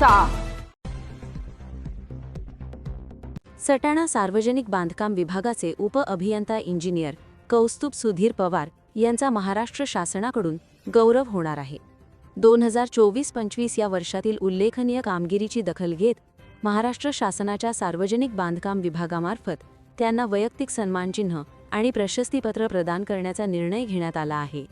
जनतेचा सटाणा सार्वजनिक बांधकाम विभागाचे उप अभियंता इंजिनियर कौस्तुभ सुधीर पवार यांचा महाराष्ट्र शासनाकडून गौरव होणार आहे. दोन हजार चोवीस पंचवीस या वर्षातील उल्लेखनीय कामगिरीची दखल घेत महाराष्ट्र शासनाच्या सार्वजनिक बांधकाम विभागामार्फत त्यांना वैयक्तिक सन्मानचिन्ह आणि प्रशस्तीपत्र प्रदान करण्याचा निर्णय घेण्यात आला आहे.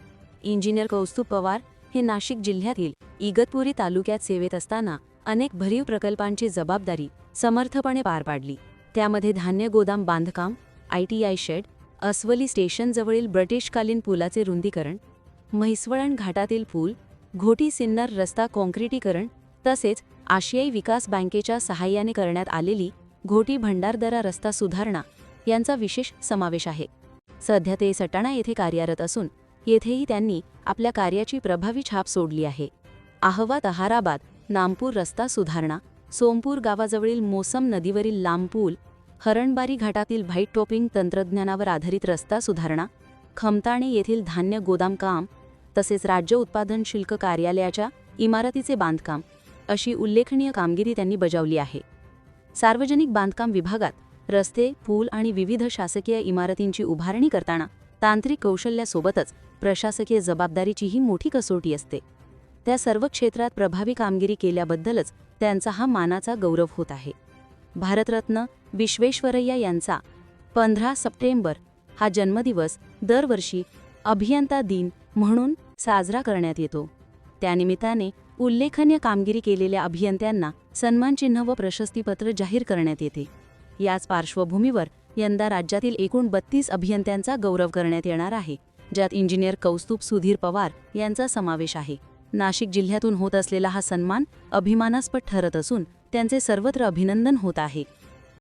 इंजिनियर कौस्तुभ पवार हे नाशिक जिल्ह्यातील इगतपुरी तालुक्यात सेवेत असताना अनेक भरीव प्रकल्पांची जबाबदारी समर्थपणे पार पाडली. त्यामध्ये धान्य गोदाम बांधकाम आयटीआय शेड अस्वली स्टेशनजवळील ब्रिटिशकालीन पुलाचे रुंदीकरण म्हैसवळण घाटातील पूल घोटी सिन्नर रस्ता काँक्रिटीकरण तसेच आशियाई विकास बँकेच्या सहाय्याने करण्यात आलेली घोटी भंडारदरा रस्ता सुधारणा यांचा विशेष समावेश आहे. सध्या ते सटाणा येथे कार्यरत असून येथेही त्यांनी आपल्या कार्याची प्रभावी छाप सोडली आहे. आहवा तहाराबाद नामपूर रस्ता सुधारणा. सोमपूर गावाजवळील मोसम नदीवरील लांब पूल हरणबारी घाटातील व्हाईट टॉपिंग तंत्रज्ञानावर आधारित रस्ता सुधारणा. खमताणे येथील धान्य गोदाम काम तसेच राज्य उत्पादन शुल्क कार्यालयाच्या इमारतीचे बांधकाम अशी उल्लेखनीय कामगिरी त्यांनी बजावली आहे. सार्वजनिक बांधकाम विभागात रस्ते पूल आणि विविध शासकीय इमारतींची उभारणी करताना तांत्रिक कौशल्यासोबतच प्रशासकीय जबाबदारीचीही मोठी कसोटी असते. त्या सर्व क्षेत्रात प्रभावी कामगिरी केल्याबद्दलच त्यांचा हा मानाचा गौरव होत आहे. भारतरत्न विश्वेश्वरय्या यांचा पंधरा सप्टेंबर हा जन्मदिवस दरवर्षी अभियंता दिन म्हणून साजरा करण्यात येतो. त्यानिमित्ताने उल्लेखनीय कामगिरी केलेल्या अभियंत्यांना सन्मानचिन्ह व प्रशस्तीपत्र जाहीर करण्यात येते. याच पार्श्वभूमीवर यंदा राज्यातील एकूण बत्तीस अभियंत्यांचा गौरव करण्यात येणार आहे ज्यात इंजिनियर कौस्तुभ सुधीर पवार यांचा समावेश आहे. नाशिक जिल्ह्यातून होत असलेला हा सन्मान अभिमानास्पद ठरत असून त्यांचे सर्वत्र अभिनंदन होत आहे.